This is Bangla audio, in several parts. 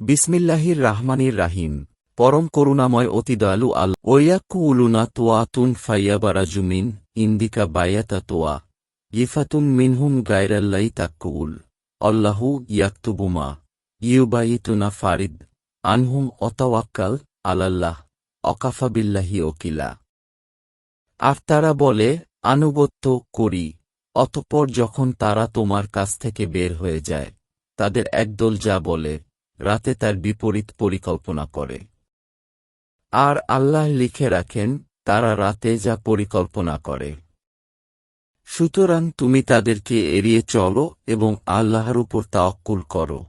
বিসমিল্লাহির রাহমানির রাহিম। পরম করুণাময় অতি দয়ালু আল ওয়াক্কু উলুনা তোয়া তুন ফাইয়াবারাজুমিন ইন্দিকা বায়াতা তোয়া। ইফাতুম মিনহুম গায়রাল্লাই তাক্কুল অল্লাহু ইয়াক্তুবুমা ইউবাইতুনা ফারিদ। আনহুম অতাওয়াক্কাল আলাল্লাহ। অকাফাবিল্লাহি ওকিলা। আর তারা বলে, আনুগত্য করি। অতঃপর যখন তারা তোমার কাছ থেকে বের হয়ে যায়, তাদের একদল যা বলে রাতে তার বিপরীত পরিকল্পনা করে। আর আল্লাহ লিখে রাখেন, তারা রাতে যা পরিকল্পনা করে। সুতরাং তুমি তাদেরকে এড়িয়ে চলো এবং আল্লাহর উপর তাওক্কুল করো।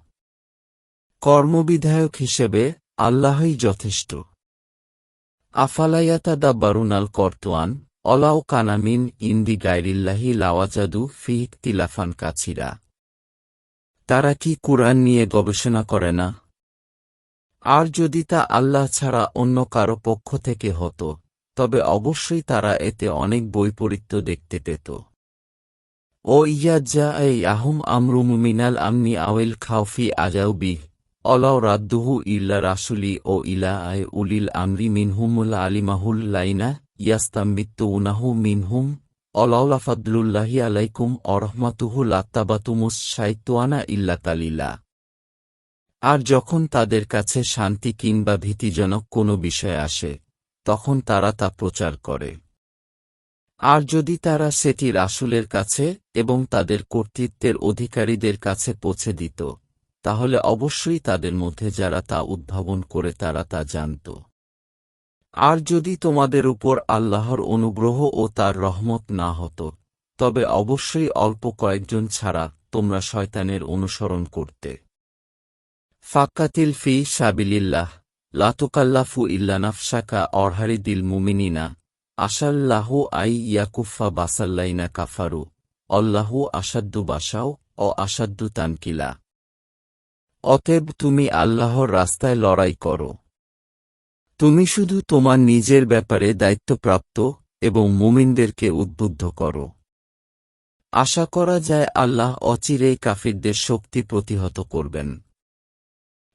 কর্মবিধায়ক হিসেবে আল্লাহই যথেষ্ট। আফালায়াতা দা বারুনাল কর্তোয়ান অলাও কানামিন ইন্দি গাইরিল্লাহি লাওয়াজাদু ফিহিক তিলাফান কাছিরা। তারা কি কুরআন নিয়ে গবেষণা করে না? আর যদি তা আল্লাহ ছাড়া অন্য কারও পক্ষ থেকে হতো, তবে অবশ্যই তারা এতে অনেক বৈপরীত্য দেখতে পেত। ও ইয়াজ্জা এই আহুম আমরুম মিনাল আমনি আওয়েল খাউফি আজাউবি অলাও রাদ্দুহু ইল্লা রাসুলি ও ইলা আয় উলিল আমরি মিনহুমুল আলিমাহুল লাইনা ইয়াস্তাম্বিত্ত উনাহু মিনহুম অলাউলা ফাদলুল্লাহি আলাইকুম অরহমাতুহু লাত্তাবাতুমুস সাইতোয়ানা ইল্লা কালিলা আর যখন তাদের কাছে শান্তি কিংবা ভীতিজনক কোনো বিষয় আসে, তখন তারা তা প্রচার করে। আর যদি তারা সেটি রাসুলের কাছে এবং তাদের কর্তৃত্বের অধিকারীদের কাছে পৌঁছে দিত, তাহলে অবশ্যই তাদের মধ্যে যারা তা উদ্ভাবন করে তারা তা জানত। আর যদি তোমাদের উপর আল্লাহর অনুগ্রহ ও তার রহমত না হতো, তবে অবশ্যই অল্প কয়েকজন ছাড়া তোমরা শয়তানের অনুসরণ করতে। ফাক্কাতিল ফি সাবিলিল্লাহ, লাতুকাল্লাফু ইল্লানাফসাকা অরহারি দিল মুমিনিনা, আশাল্লাহু আই ইয়াকুফা বাসাল্লাইনা কাফারু, অল্লাহু আসাদ্দু বাসাও ও আসাদ্দু তানকিলা। অতএব তুমি আল্লাহর রাস্তায় লড়াই করো। তুমি শুধু তোমার নিজের ব্যাপারে দায়িত্বপ্রাপ্ত এবং মুমিনদেরকে উদ্বুদ্ধ করো। আশা করা যায় আল্লাহ অচিরেই কাফিরদের শক্তি প্রতিহত করবেন।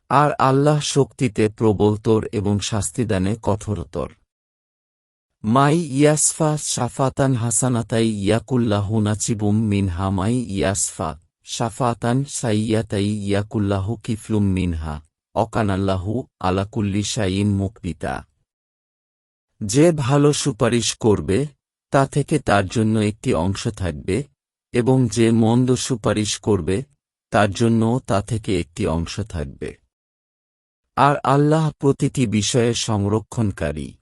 আর আল্লাহ শক্তিতে প্রবলতর এবং শাস্তিদানে কঠোরতর। মাই ইয়াসফা সাফাতান হাসানাতাই ইয়াকুল্লাহু নাচিবুম মিনহা। মাই ইয়াসফা সাফাতান সাইয়াতাই ইয়াকুল্লাহু কিফলুম মিনহা। অকানাল্লাহু আলাকুল্লি শাইন মুক্তিতা। যে ভালো সুপারিশ করবে, তা থেকে তার জন্য একটি অংশ থাকবে, এবং যে মন্দ সুপারিশ করবে, তার জন্যও তা থেকে একটি অংশ থাকবে। আর আল্লাহ প্রতিটি বিষয়ে সংরক্ষণকারী।